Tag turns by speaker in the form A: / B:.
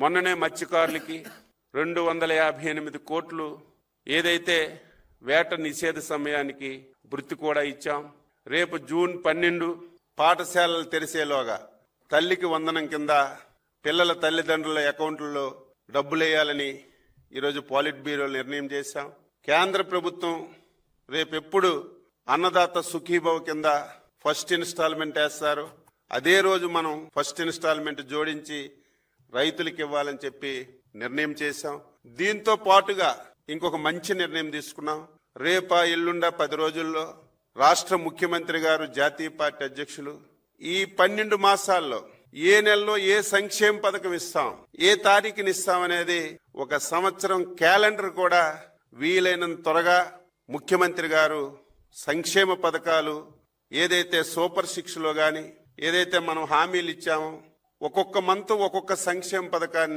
A: మొన్ననే మత్స్యకారులకి రెండు వందల యాభై ఎనిమిది కోట్లు ఏదైతే వేట నిషేధ సమయానికి వృత్తి కూడా ఇచ్చాం. రేపు జూన్ పన్నెండు పాఠశాలలు తెరిసేలోగా తల్లికి వందనం కింద పిల్లల తల్లిదండ్రుల అకౌంట్లలో డబ్బులేయాలని ఈరోజు పాలిట్ బ్యూరో నిర్ణయం చేశాం. కేంద్ర ప్రభుత్వం రేపెప్పుడు అన్నదాత సుఖీభవ కింద ఫస్ట్ ఇన్స్టాల్మెంట్ వేస్తారు. అదే రోజు మనం ఫస్ట్ ఇన్స్టాల్మెంట్ జోడించి రైతులకు ఇవ్వాలని చెప్పి నిర్ణయం చేశాం. దీంతో పాటుగా ఇంకొక మంచి నిర్ణయం తీసుకున్నాం. రేపా ఎల్లుండా పది రోజుల్లో రాష్ట్ర ముఖ్యమంత్రి గారు జాతీయ పార్టీ అధ్యక్షులు ఈ పన్నెండు మాసాల్లో ఏ నెలలో ఏ సంక్షేమ పథకం ఇస్తాం ఏ తారీఖుని ఇస్తాం అనేది ఒక సంవత్సరం క్యాలెండర్ కూడా వీలైనంత త్వరగా ముఖ్యమంత్రి గారు సంక్షేమ పథకాలు ఏదైతే సూపర్ సిక్స్లో కానీ ఏదైతే మనం హామీలు ఇచ్చామో ఒక్కొక్క మంత్ ఒక్కొక్క సంక్షేమ పథకాన్ని